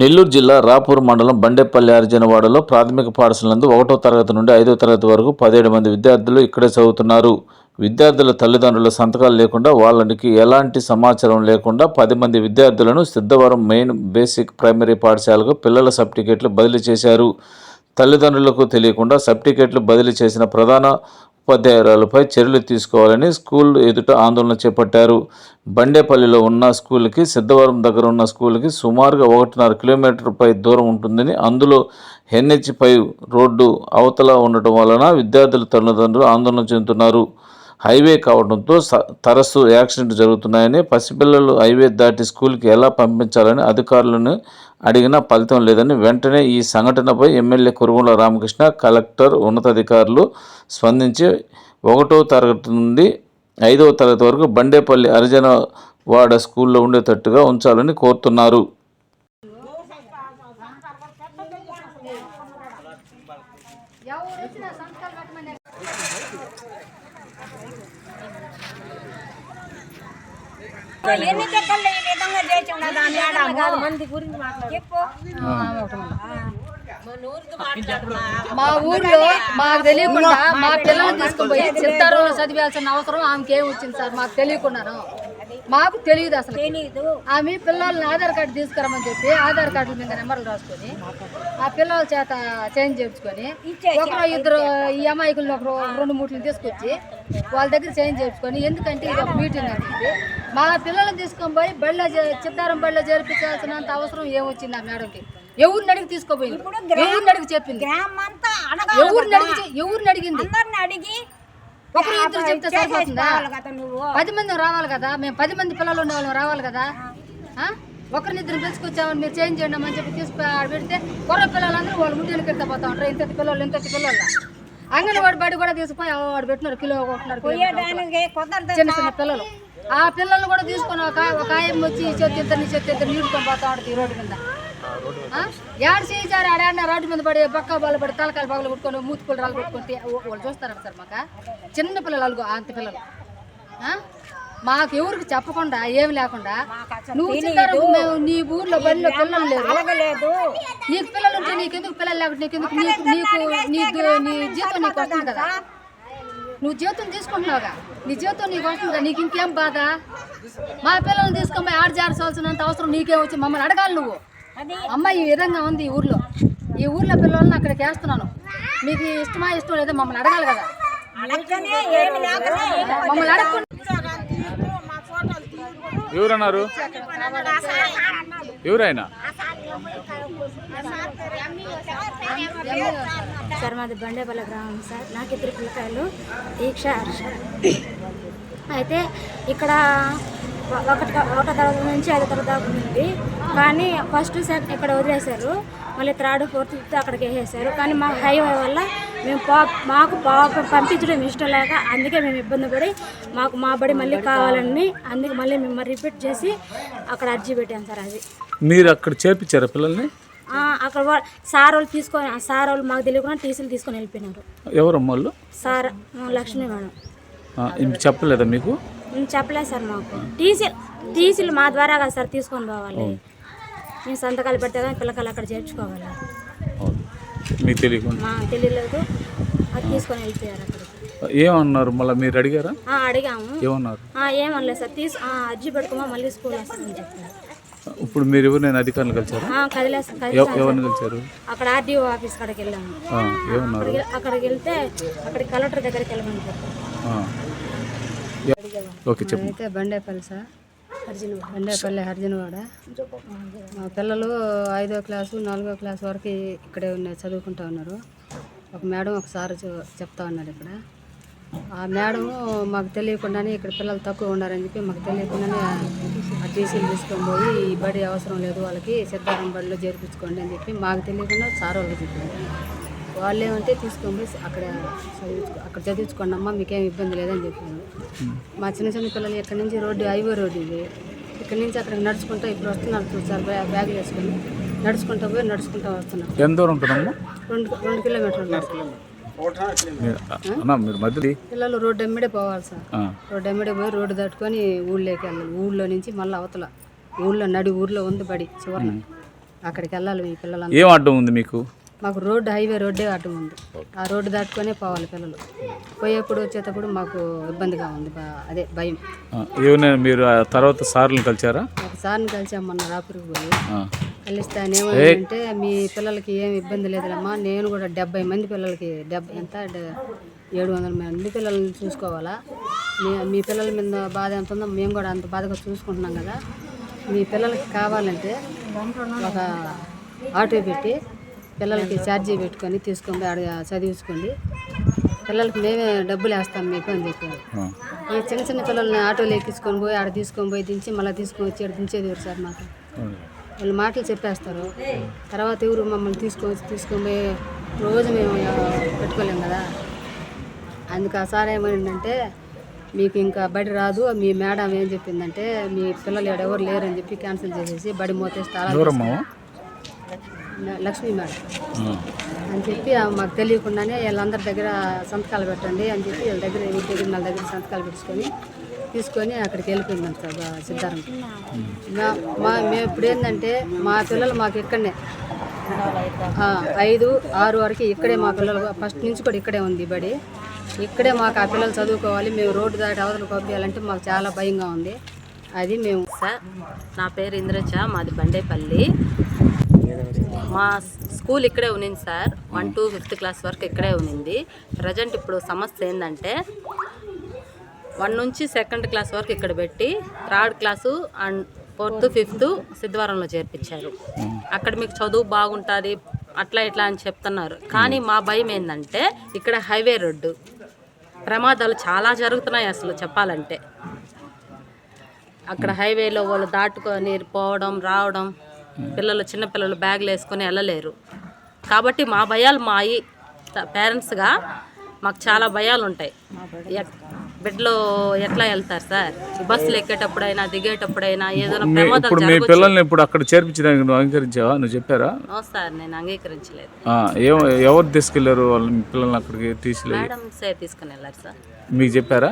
నెల్లూరు జిల్లా రాపూర్ మండలం బండేపల్లి అర్జునవాడలో ప్రాథమిక పాఠశాలందు ఒకటో తరగతి నుండి ఐదో తరగతి వరకు పదిహేడు మంది విద్యార్థులు ఇక్కడే చదువుతున్నారు. విద్యార్థుల తల్లిదండ్రుల సంతకాలు లేకుండా వాళ్ళకి ఎలాంటి సమాచారం లేకుండా పది మంది విద్యార్థులను సిద్ధవరం మెయిన్ బేసిక్ ప్రైమరీ పాఠశాలకు పిల్లల సర్టిఫికేట్లు బదిలీ చేశారు. తల్లిదండ్రులకు తెలియకుండా సర్టిఫికేట్లు బదిలీ చేసిన ప్రధాన ఉపాధ్యాయురాలపై చర్యలు తీసుకోవాలని స్కూల్ ఎదుట ఆందోళన చేపట్టారు. బండేపల్లిలో ఉన్న స్కూల్కి సిద్ధవరం దగ్గర ఉన్న స్కూల్కి సుమారుగా ఒకటిన్నర కిలోమీటర్ పై దూరం ఉంటుందని అందులో ఎన్హెచ్ ఫైవ్ రోడ్డు అవతల ఉండటం వలన విద్యార్థుల తల్లిదండ్రులు ఆందోళన చెందుతున్నారు. హైవే కావడంతో స- యాక్సిడెంట్ జరుగుతున్నాయని పసిపిల్లలు హైవే దాటి స్కూల్కి ఎలా పంపించాలని అధికారులను అడిగినా ఫలితం లేదని వెంటనే ఈ సంఘటనపై ఎమ్మెల్యే కురుగుల రామకృష్ణ కలెక్టర్ ఉన్నతాధికారులు స్పందించి ఒకటో తరగతి నుండి ఐదవ తరగతి వరకు బండేపల్లి అరిజన వాడ స్కూల్లో ఉండేటట్టుగా ఉంచాలని కోరుతున్నారు ఎవరు వచ్చినా సంతకాలు పెట్టమని ఎన్ని చెక్కలు ఈ విధంగా చేసి ఉన్నదా మేడం మంది గురించి చెప్పు. మా ఊర్లో. మాకు తెలియకుండా మా పిల్లల్ని తీసుకుపోయి చిత్తారంలో చదివాల్సిన అవసరం ఆమెకి ఏం వచ్చింది సార్ మాకు తెలియకున్నాను మాకు తెలియదు అసలు. ఆమె పిల్లల్ని ఆధార్ కార్డు తీసుకురమని చెప్పి ఆధార్ కార్డు మీద నెంబర్లు రాసుకొని ఆ పిల్లల చేత చేంజ్ చేయించుకొని ఒకరు ఇద్దరు ఈ అమాయకులను ఒకరు రెండు మూట్లు తీసుకొచ్చి వాళ్ళ దగ్గర చేంజ్ చేయించుకొని ఎందుకంటే ఇది ఒక మీటింగ్ అని చెప్పి మా పిల్లల్ని తీసుకొని పోయి బళ్ళ చిత్తారం బళ్ళ చేర్పించాల్సినంత అవసరం ఏమొచ్చింది ఆ మేడంకి? ఎవరిని అడిగి తీసుకోపోయింది? ఎవరిని అడిగి చెప్పింది? ఎవరిని అడిగి ఎవరిని అడిగింది? అడిగి ఒకరు ఇద్దరు చెప్తే సరిపోతుందా? కదా పది మంది రావాలి కదా? మేము పది మంది పిల్లలు ఉండే వాళ్ళం రావాలి కదా? ఒకరినిద్దరు పిలుచుకొచ్చామని మీరు చేంజ్ చేయండి అని చెప్పి తీసుకు పెడితే కొర పిల్లలందరూ వాళ్ళు ముందు కెడతా పోతా ఉంటారు. ఇంత పిల్లలు ఇంత పిల్లలు. అంగన్వాడి బడి కూడా తీసుకుపోయి వాడు పెట్టినారు కిలో కుదరదు చిన్న చిన్న పిల్లలు. ఆ పిల్లల్ని కూడా తీసుకొని ఒక ఒక ఆయన వచ్చి ఈ చేతి ఇద్దరిని ఈ చేతి ఇద్దరు నీడుకొని పోతా ఉంటుంది ఈ రోడ్డు మీద? ఏడు చేయించారు ఆడాడిన రోడ్డు మీద పడి పక్క బాలు పడి తలకాయలు పగలు కొట్టుకొని మూతుకులు రాళ్ళు కొట్టుకొని వాళ్ళు చూస్తారా సార్ మాకు? చిన్న పిల్లలు అలుగు అంత పిల్లలు? మాకు ఎవరికి చెప్పకుండా ఏమి లేకుండా నువ్వు మేము నీ ఊర్లో బడిలో పిల్లలు లేరు నీకు పిల్లలు ఉంటే నీకెందుకు పిల్లలు లేకుండా నీకెందుకు నీకు నీకు నీ దు- నీ జీతం నీకు వస్తుంది కదా. నువ్వు జీతం తీసుకుంటున్నావుగా? నీ జీతం నీకు వస్తుంది కదా నీకు ఇంకేం బాధ మా పిల్లల్ని తీసుకొని ఆడ చేర్చాల్సినంత అవసరం నీకేం వచ్చి మమ్మల్ని అడగాలి నువ్వు అది అమ్మ ఈ విధంగా ఉంది ఈ ఊర్లో ఈ ఊర్లో పిల్లల్ని అక్కడికి వేస్తున్నాను మీకు ఇష్టమా ఇష్టం లేదో మమ్మల్ని అడగాలి కదా అడగనే ఏమి లేకనే మమ్మల్ని అడగకుండా ఎవరన్నారు ఎవరైనా సార్ మాది బండేపల్లి గ్రామం సార్. నాకు ఇద్దరు పిల్లకాయలు దీక్ష హర్ష. అయితే ఇక్కడ ఒకటి ఒకటో తరగతి నుంచి ఐదో తరగతి దాకా ఉంది. కానీ ఫస్ట్ సెకండ్ ఇక్కడ వదిలేశారు. మళ్ళీ థర్డ్ ఫోర్త్ ఫిఫ్త్ అక్కడికి వేసేసారు. కానీ మా హైవే వల్ల మేము పా మాకు పాప పంపించడం ఇష్టం లేక అందుకే మేము ఇబ్బంది పడి మాకు మా బడి మళ్ళీ కావాలని అందుకే మళ్ళీ మేము రిపీట్ చేసి అక్కడ అర్జీ పెట్టాం సార్ అది. మీరు అక్కడ చేర్పించారా పిల్లల్ని? అక్కడ సార్ వాళ్ళు తీసుకొని సార్ వాళ్ళు మాకు తెలియకుండా టీసీలు తీసుకొని వెళ్ళిపోయినారు. ఎవరమ్మ వాళ్ళు? Sir Lakshmi madam. చెప్పలేదా మీకు? చెప్పలేదు సార్ మాకు. టీసీలు టీసీలు మా ద్వారా కదా సార్ తీసుకొని పోవాలి మేము సంతకాలు పెడితే కానీ పిల్లకాయలు అక్కడ చేర్చుకోవాలి. మీకు తెలియకుండా? తెలియలేదు. అది తీసుకొని వెళ్ళిపోయారు అక్కడికి ఏమన్నారు? మళ్ళీ మీరు అడిగారా? అడిగాము. ఏమన్నారు? ఆ, ఏమనలేదు సార్. తీసు అర్జీ పెట్టుకోమా మళ్ళీ స్కూల్ వస్తుందని చెప్పారు. ఇప్పుడు మీరు ఎవరు నేను అధికారులు కలిసారా? ఎవరిని కలిసారు? అక్కడ ఆర్డీఓ ఆఫీస్ కాడికి వెళ్ళాము. ఆ, ఏమన్నారు? అక్కడికి వెళ్తే అక్కడికి కలెక్టర్ దగ్గరికి వెళ్ళమని. ఓకే చెప్పు అయితే బండేపల్లి సార్. అర్జున్ బండేపల్లి హర్జనవాడ. మా పిల్లలు ఐదో క్లాసు నాలుగో క్లాస్ వరకు ఇక్కడే ఉన్నాయి చదువుకుంటా ఉన్నారు. ఒక మేడం ఒక సార్ చె- చెప్తా ఉన్నారు ఇక్కడ. ఆ మేడం మాకు తెలియకుండానే ఇక్కడ పిల్లలు తక్కువ ఉన్నారని చెప్పి మాకు తెలియకుండానే ఆ టీసీలు తీసుకొని పోయి ఈ బడి అవసరం లేదు వాళ్ళకి సిద్ధారం బడిలో చేర్పించుకోండి అని చెప్పి మాకు తెలియకుండా సార్ వాళ్ళకి చెప్పింది వాళ్ళు ఏమంటే తీసుకొని పోయి అక్కడ చదివించుకో అక్కడ చదివించుకోండి అమ్మా మీకేం ఇబ్బంది లేదని చెప్పింది మా చిన్న చిన్న పిల్లలు ఇక్కడ నుంచి రోడ్డు హైవే రోడ్డు ఇది. ఇక్కడ నుంచి అక్కడ నడుచుకుంటూ ఇప్పుడు వస్తున్నారు చూసారు బ్యా- బ్యాగులు వేసుకొని నడుచుకుంటూ పోయి నడుచుకుంటూ వస్తున్నారు. ఎంత దూరం ఉంటుందమ్మా? రెండు రెండు కిలోమీటర్లు అన్న మీరు మధ్యది పిల్లలు రోడ్డు ఎమ్మిడే పోవాలి సార్. రోడ్డు ఎమ్మిడే పోయి రోడ్డు దాటుకొని ఊళ్ళోకి వెళ్ళాలి. ఊళ్ళో నుంచి మళ్ళీ అవతల. ఊళ్ళో నడి ఊర్లో ఉంది బడి చివరిన. అక్కడికి వెళ్ళాలి ఈ పిల్లలంతా ఏం అడ్డం ఉంది మీకు? మాకు రోడ్డు హైవే రోడ్డే అడ్డం ఉంది. ఆ రోడ్డు దాటుకొనే పోవాలి పిల్లలు. పోయేప్పుడు వచ్చేటప్పుడు మాకు ఇబ్బందిగా ఉంది అదే భయం. ఆ, ఏమైనా మీరు ఆ తర్వాత సార్లు కలిచారా? ఒకసారిని కలిసాం మొన్న రాపురికి పోయి. ఆయన ఏమంటే మీ పిల్లలకి ఏం ఇబ్బంది లేదులమ్మా. నేను కూడా డెబ్బై మంది పిల్లలకి డెబ్బై ఎంత? ఏడు వందల మంది పిల్లల్ని చూసుకోవాలా? మీ మీ పిల్లల మీద బాధ ఎంత ఉందో మేము కూడా అంత బాధగా చూసుకుంటున్నాం కదా. మీ పిల్లలకి కావాలంటే ఒక ఆటో పెట్టి పిల్లలకి ఛార్జీ పెట్టుకొని తీసుకొని ఆడ చదివించుకోండి. పిల్లలకి మేమే డబ్బులు వేస్తాం మీకు అని చెప్పారు ఆ. ఈ చిన్న చిన్న పిల్లల్ని ఆటోలో ఎక్కించుకొని పోయి ఆడ తీసుకొని పోయి దించి మళ్ళీ తీసుకొని వచ్చి ఆడ దించేది సార్ మాకు? వాళ్ళు మాటలు చెప్పేస్తారు. తర్వాత ఎవరు మమ్మల్ని తీసుకొని తీసుకొని పోయి రోజు మేము ఆ, పెట్టుకోలేం కదా. అందుకు ఆ సార్ ఏమైందంటే మీకు ఇంకా బడి రాదు మీ మేడం ఏం చెప్పిందంటే మీ పిల్లలు ఎవరు లేరని చెప్పి క్యాన్సిల్ చేసేసి బడి మోతేసి తాళాలు లక్ష్మీ మేడం. అని చెప్పి మాకు తెలియకుండానే వీళ్ళందరి దగ్గర సంతకాలు పెట్టండి అని చెప్పి వీళ్ళ దగ్గర వీళ్ళ దగ్గర వాళ్ళ దగ్గర సంతకాలు పెట్టుకొని తీసుకొని అక్కడికి వెళ్ళిపోయిందంట సార్ మా- మా మేము ఇప్పుడు ఏంటంటే మా పిల్లలు మాకు ఇక్కడనే. ఐదు ఆరు వరకు ఇక్కడే మా పిల్లలు ఫస్ట్ నుంచి కూడా ఇక్కడే ఉంది బడి. ఇక్కడే మాకు ఆ పిల్లలు చదువుకోవాలి మేము రోడ్డు దాటి అవతలు పంపించాలంటే మాకు చాలా భయంగా ఉంది. అది మేము సార్ నా పేరు ఇంద్రజ మాది బండేపల్లి. మా స్కూల్ ఇక్కడే ఉన్నింది sir. One to fifth class వరకు ఇక్కడే ఉన్నింది. ప్రజెంట్ ఇప్పుడు సమస్య ఏంటంటే వన్ నుంచి సెకండ్ క్లాస్ వరకు ఇక్కడ పెట్టి third class and fourth fifth సిద్ధవరంలో చేర్పించారు. అక్కడ మీకు చదువు బాగుంటుంది అట్లా ఇట్లా అని చెప్తున్నారు. కానీ మా భయం ఏంటంటే ఇక్కడ హైవే రోడ్డు. ప్రమాదాలు చాలా జరుగుతున్నాయి అసలు చెప్పాలంటే. అక్కడ హైవేలో వాళ్ళు దాటుకొని పోవడం రావడం పిల్లలు చిన్నపిల్లలు బ్యాగులు వేసుకొని వెళ్ళలేరు. కాబట్టి మా భయాలు మా పేరెంట్స్గా మాకు చాలా భయాలు ఉంటాయి. బిడ్డలు ఎట్లా వెళ్తారు సార్? బస్సులు ఎక్కేటప్పుడైనా దిగేటప్పుడైనా ఏదైనా ప్రమాదాలు ఇప్పుడు మీ పిల్లల్ని ఇప్పుడు అక్కడ చేర్పించడానికి నువ్వు అంగీకరించావా? నువ్వు చెప్పారా? నో సార్ నేను అంగీకరించలేదు. ఎవరు తీసుకెళ్ళారు వాళ్ళ మీ పిల్లల్ని అక్కడికి తీసుకెళ్ళి? మేడం సే తీసుకుని వెళ్ళారు సార్. మీకు చెప్పారా?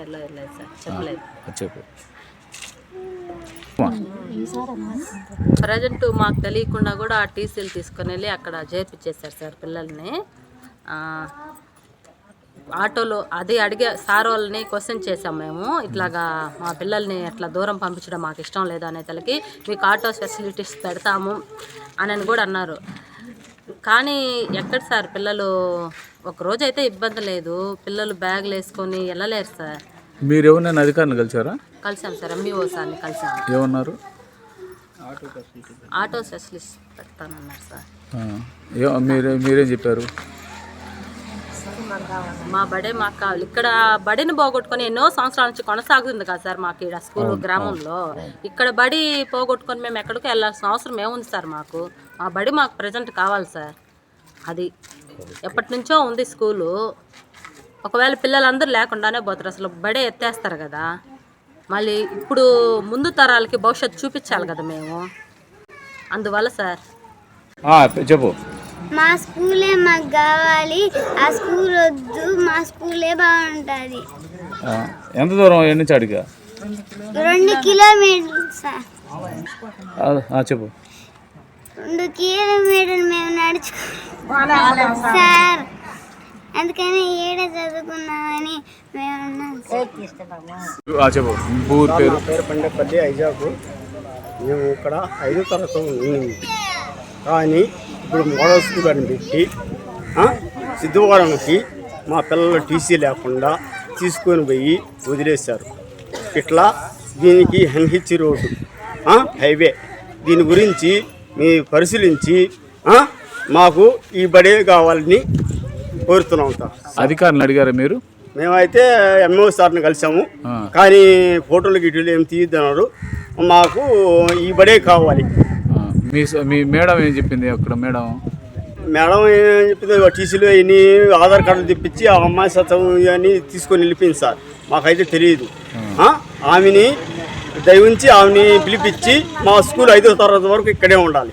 వెళ్ళలేదు సార్. చెప్పలేదు. అది చెప్పు. ప్రజెంట్ మాకు తెలియకుండా కూడా ఆ టీసీలు తీసుకొని వెళ్ళి అక్కడ చేర్పించేశారు సార్ పిల్లల్ని. ఆటోలో అది అడిగే సార్ వాళ్ళని క్వశ్చన్ చేసాం మేము. ఇట్లాగా మా పిల్లల్ని అట్లా దూరం పంపించడం మాకు ఇష్టం లేదు అనే తలకి మీకు ఆటో ఫెసిలిటీస్ పెడతాము అని కూడా అన్నారు. కానీ ఎక్కడ సార్ పిల్లలు? ఒక రోజు అయితే ఇబ్బంది లేదు. పిల్లలు బ్యాగులు వేసుకొని వెళ్ళలేరు సార్. మీరు ఎవరినైనా అధికారిని కలిసారా కలిసాం సార్ ఎంబీఓ సార్ని కలిసాం. ఏమన్నారు? ఆటో స్పెషలిస్ట్ పెడతానన్నారు సార్. ఏ- మీరే మీరేం చెప్పారు? మా బడే మాకు కావాలి ఇక్కడ బడిని పోగొట్టుకొని ఎన్నో సంవత్సరాల నుంచి కొనసాగుతుంది కదా సార్ మాకు ఇక్కడ స్కూల్ గ్రామంలో. ఇక్కడ బడి పోగొట్టుకొని మేము ఎక్కడికి వెళ్ళాల్సిన అవసరం ఏముంది సార్ మాకు? మా బడి మాకు ప్రజెంట్ కావాలి సార్. అది ఎప్పటి నుంచో ఉంది స్కూలు. ఒకవేళ పిల్లలందరూ లేకుండానే పోతారు. అసలు బడే ఎత్తేస్తారు కదా. మళ్ళీ ఇప్పుడు ముందు తరాలకి భవిష్యత్తు చూపించాలి కదా మేము. అందువల్ల సార్. ఆ, చెప్పు. మా స్కూలే మాకు కావాలి. ఆ స్కూల్ వద్దు మా స్కూలే బాగుంటుంది. ఎంత దూరం? ఎన్ని నుంచి అడిగా? రెండు కిలోమీటర్లు సార్. చెప్పు. రెండు కిలోమీటర్లు మేము నడుచుకో సార్ అందుకని ఏడ చదువుకున్నామని మేము పేరు పేరు పండేపల్లి ఐజాకు. మేము ఇక్కడ ఐదో తరగతి ఉన్నాము కానీ ఇప్పుడు మోడల్ స్కూల్ అని పెట్టి సిద్ధవరంకి మా పిల్లలు టీసీ లేకుండా తీసుకొని పోయి వదిలేశారు. ఇట్లా దీనికి హెన్హెచ్ రోడ్డు హైవే. దీని గురించి మీ పరిశీలించి మాకు ఈ బడే కావాలని కోరుతున్నాం సార్. అధికారులను అడిగారా మీరు? మేమైతే ఎంఓ సార్ని కలిసాము. కానీ ఫోటోలు గిటోలు ఏం తీయద్దన్నారు. మాకు ఈ బడే కావాలి. మీ మీ మేడం ఏం చెప్పింది అక్కడ మేడం? మేడం ఏం చెప్పింది? టీసీలో ఇన్ని ఆధార్ కార్డులు తెప్పించి ఆ అమ్మాయి సత్వం అని తీసుకొని వెళ్ళిపోయింది సార్. మాకైతే తెలియదు. ఆమెని దయవుంచి ఆమెని పిలిపించి మా స్కూల్ ఐదో తరగతి వరకు ఇక్కడే ఉండాలి.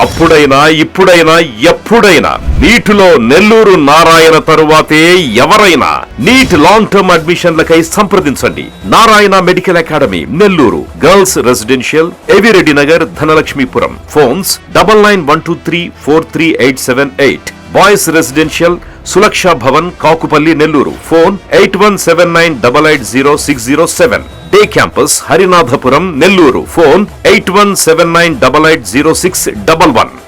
అప్పుడైనా ఇప్పుడైనా ఎప్పుడైనా నీటిలో నెల్లూరు నారాయణ తరువాతే ఎవరైనా నీట్ లాంగ్ టర్మ్ అడ్మిషన్లకై సంప్రదించండి. Narayana medical academy Nellore. Girls residential Evireddy Nagar Dhanalakshmipuram. Phones double nine one two three four three eight seven eight. Boys residential Sulaksha Bhavan Kakupalli Nellore. Phone eight one seven nine double eight zero six zero seven. Day campus Harinathapuram Nellore. Phone eight one seven nine double eight zero six double one.